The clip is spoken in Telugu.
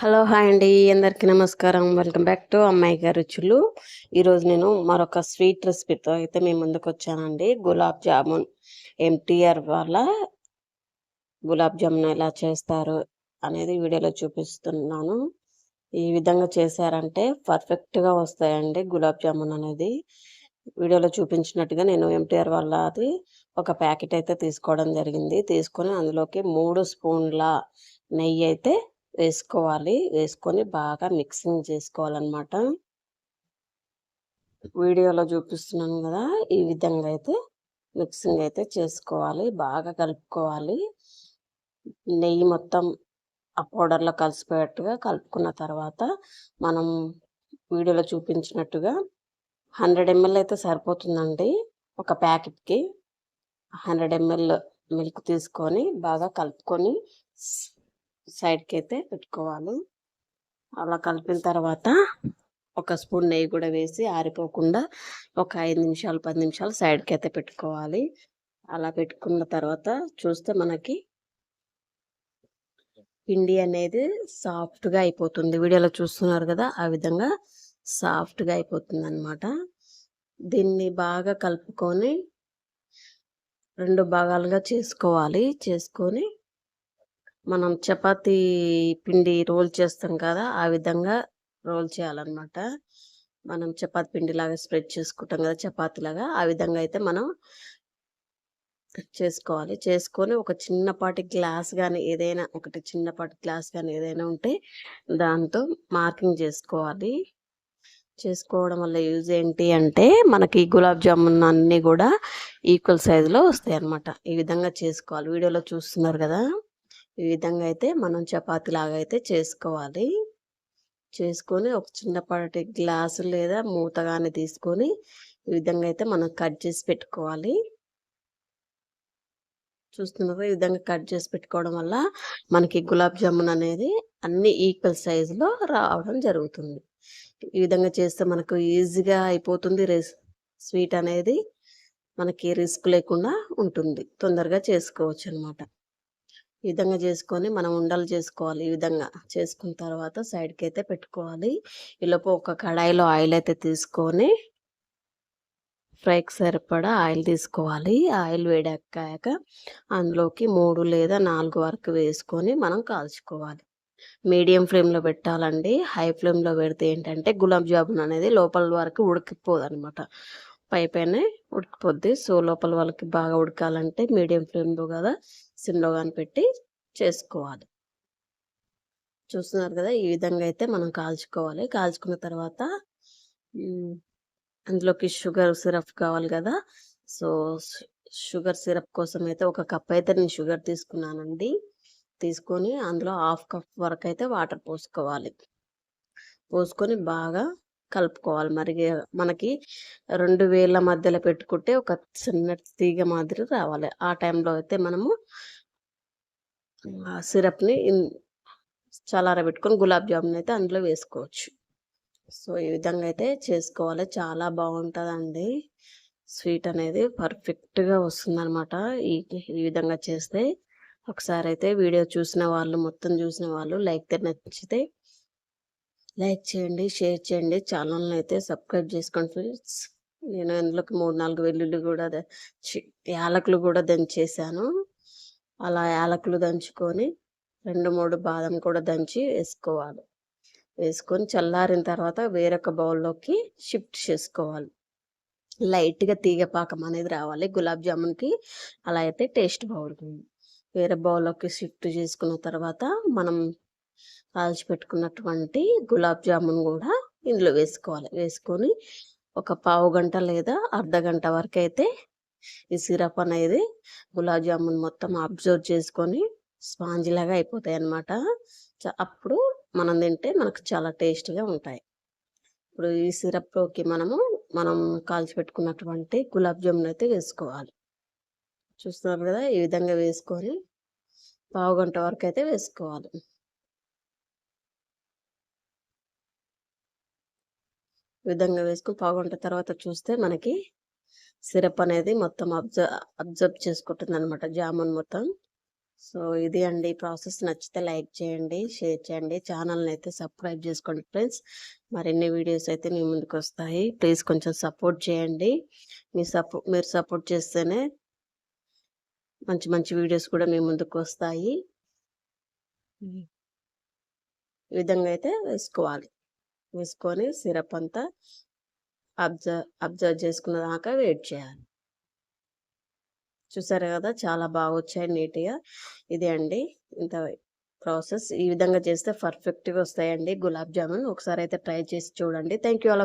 హలో హాయ్ అండి అందరికీ నమస్కారం. వెల్కమ్ బ్యాక్ టు అమ్మాయి గారి రుచులు ఈరోజు నేను మరొక స్వీట్ రెసిపీతో అయితే మీ ముందుకు వచ్చానండి. గులాబ్ జామున్. ఎంటీఆర్ వల్ల గులాబ్ జామున్ ఎలా చేస్తారు అనేది వీడియోలో చూపిస్తున్నాను. ఈ విధంగా చేశారంటే పర్ఫెక్ట్గా వస్తాయండి గులాబ్ జామున్ అనేది. వీడియోలో చూపించినట్టుగా నేను ఎంటీఆర్ వల్ల అది ఒక ప్యాకెట్ అయితే తీసుకోవడం జరిగింది. తీసుకొని అందులోకి మూడు స్పూన్ల నెయ్యి అయితే వేసుకోవాలి. వేసుకొని బాగా మిక్సింగ్ చేసుకోవాలన్నమాట. వీడియోలో చూపిస్తున్నాను కదా ఈ విధంగా అయితే మిక్సింగ్ అయితే చేసుకోవాలి. బాగా కలుపుకోవాలి. నెయ్యి మొత్తం ఆ పౌడర్లో కలిసిపోయేట్టుగా కలుపుకున్న తర్వాత మనం వీడియోలో చూపించినట్టుగా హండ్రెడ్ ఎంఎల్ అయితే సరిపోతుందండి ఒక ప్యాకెట్కి. హండ్రెడ్ ఎంఎల్ మిల్క్ తీసుకొని బాగా కలుపుకొని సైడ్కి అయితే పెట్టుకోవాలి. అలా కలిపిన తర్వాత ఒక స్పూన్ నెయ్యి కూడా వేసి ఆరిపోకుండా ఒక ఐదు నిమిషాలు పది నిమిషాలు సైడ్కి అయితే పెట్టుకోవాలి. అలా పెట్టుకున్న తర్వాత చూస్తే మనకి పిండి అనేది సాఫ్ట్గా అయిపోతుంది. వీడియోలో చూస్తున్నారు కదా ఆ విధంగా సాఫ్ట్గా అయిపోతుంది అనమాట దీన్ని బాగా కలుపుకొని రెండు భాగాలుగా చేసుకోవాలి. చేసుకొని మనం చపాతీ పిండి రోల్ చేస్తాం కదా ఆ విధంగా రోల్ చేయాలన్నమాట. మనం చపాతి పిండి లాగా స్ప్రెడ్ చేసుకుంటాం కదా చపాతీ లాగా ఆ విధంగా అయితే మనం చేసుకోవాలి. చేసుకొని ఒక చిన్నపాటి గ్లాస్ కానీ ఏదైనా ఒకటి చిన్నపాటి గ్లాస్ కానీ ఏదైనా ఉంటే దాంతో మార్కింగ్ చేసుకోవాలి. చేసుకోవడం వల్ల యూజ్ ఏంటి అంటే మనకి గులాబ్ జామున్ అన్నీ కూడా ఈక్వల్ సైజులో వస్తాయి అన్నమాట ఈ విధంగా చేసుకోవాలి. వీడియోలో చూస్తున్నారు కదా? ఈ విధంగా అయితే మనం చపాతి లాగా అయితే చేసుకోవాలి. చేసుకొని ఒక చిన్నపాటి గ్లాసు లేదా మూతగానే తీసుకొని ఈ విధంగా అయితే మనం కట్ చేసి పెట్టుకోవాలి. చూస్తున్నారు ఈ విధంగా కట్ చేసి పెట్టుకోవడం వల్ల మనకి గులాబ్ జామున్ అనేది అన్ని ఈక్వల్ సైజులో రావడం జరుగుతుంది. ఈ విధంగా చేస్తే మనకు ఈజీగా అయిపోతుంది రిస్ స్వీట్ అనేది. మనకి రిస్క్ లేకుండా ఉంటుంది. తొందరగా చేసుకోవచ్చు అనమాట ఈ విధంగా చేసుకొని మనం ఉండలు చేసుకోవాలి. ఈ విధంగా చేసుకున్న తర్వాత సైడ్కి అయితే పెట్టుకోవాలి ఈలోపు ఒక కడాయిలో ఆయిల్ అయితే తీసుకొని ఫ్రైకి సరిపడా ఆయిల్ తీసుకోవాలి. ఆయిల్ వేడెక్కాక అందులోకి మూడు లేదా నాలుగు వరకు వేసుకొని మనం కాల్చుకోవాలి. మీడియం ఫ్లేమ్లో పెట్టాలండి. హై ఫ్లేమ్లో పెడితే ఏంటంటే గులాబ్ జామున్ అనేది లోపల వరకు ఉడికిపోదు అనమాట పైపైనే ఉడికిపోద్ది. సో లోపల వాళ్ళకి బాగా ఉడకాలంటే మీడియం ఫ్లేమ్లో కదా సిమ్లో కానీ పెట్టి చేసుకోవాలి. చూస్తున్నారు కదా ఈ విధంగా అయితే మనం కాల్చుకోవాలి. కాల్చుకున్న తర్వాత అందులోకి షుగర్ సిరప్ కావాలి కదా. సో షుగర్ సిరప్ కోసం అయితే ఒక కప్ అయితే నేను షుగర్ తీసుకున్నానండి. తీసుకొని అందులో హాఫ్ కప్ వరకు అయితే వాటర్ పోసుకోవాలి. పోసుకొని బాగా కలుపుకోవాలి. మరి మనకి రెండు వేల మధ్యలో పెట్టుకుంటే ఒక చిన్న తీగ మాదిరి రావాలి. ఆ టైంలో అయితే మనము సిరప్ని చల్లారబెట్టుకొని గులాబ్ జామున్ అయితే అందులో వేసుకోవచ్చు. సో ఈ విధంగా అయితే చేసుకోవాలి. చాలా బాగుంటుందండి. స్వీట్ అనేది పర్ఫెక్ట్గా వస్తుందన్నమాట. ఈ ఈ విధంగా చేస్తే ఒకసారి అయితే వీడియో చూసిన వాళ్ళు మొత్తం చూసిన వాళ్ళు లైక్ నచ్చితే లైక్ చేయండి షేర్ చేయండి. ఛానల్ని అయితే సబ్స్క్రైబ్ చేసుకోండి ఫ్రెండ్స్. నేను అందులోకి మూడు నాలుగు వెల్లుల్లి కూడా యాలకులు కూడా దంచేసాను. అలా యాలకులు దంచుకొని రెండు మూడు బాదం కూడా దంచి వేసుకోవాలి. వేసుకొని చల్లారిన తర్వాత వేరొక బౌల్లోకి షిఫ్ట్ చేసుకోవాలి. లైట్గా తీగ పాకం అనేది రావాలి. గులాబ్ జామున్కి అలా అయితే టేస్ట్ బాగుంటుంది. వేరే బౌల్లోకి షిఫ్ట్ చేసుకున్న తర్వాత మనం కాల్చి పెట్టుకున్నటువంటి గులాబ్ జామున్ కూడా ఇందులో వేసుకోవాలి. వేసుకొని ఒక పావు గంట లేదా అర్ధ గంట వరకు అయితే ఈ సిరప్ అనేది గులాబ్ జామున్ మొత్తం అబ్జర్వ్ చేసుకొని స్పాంజ్ లాగా అయిపోతాయి అన్నమాట. అప్పుడు మనం తింటే మనకు చాలా టేస్ట్గా ఉంటాయి. ఇప్పుడు ఈ సిరప్లోకి మనము మనం కాల్చి పెట్టుకున్నటువంటి గులాబ్ జామున్ అయితే వేసుకోవాలి. చూస్తున్నారు కదా ఈ విధంగా వేసుకొని పావు గంట వరకు అయితే వేసుకోవాలి. విధంగా వేసుకుని పావుగంట తర్వాత చూస్తే మనకి సిరప్ అనేది మొత్తం అబ్జర్వ్ అబ్జర్వ్ చేసుకుంటుంది అనమాట జామున్ మొత్తం. సో ఇది అండి. ప్రాసెస్ నచ్చితే లైక్ చేయండి షేర్ చేయండి. ఛానల్ని అయితే సబ్స్క్రైబ్ చేసుకోండి ఫ్రెండ్స్. మరిన్ని వీడియోస్ అయితే మీ ముందుకు వస్తాయి. ప్లీజ్ కొంచెం సపోర్ట్ చేయండి. మీ సపో మీరు సపోర్ట్ చేస్తేనే మంచి మంచి వీడియోస్ కూడా మీ ముందుకు వస్తాయి. ఈ విధంగా అయితే వేసుకోవాలి. వేసుకొని సిరప్ అంతా అబ్జర్వ్ అబ్జర్వ్ చేసుకున్న దాకా వెయిట్ చేయాలి. చూసారు కదా చాలా బాగా వచ్చాయి నీట్గా. ఇది అండి. ఇంత ప్రాసెస్ ఈ విధంగా చేస్తే పర్ఫెక్ట్గా వస్తాయండి గులాబ్ జామున్. ఒకసారి అయితే ట్రై చేసి చూడండి. Thank you all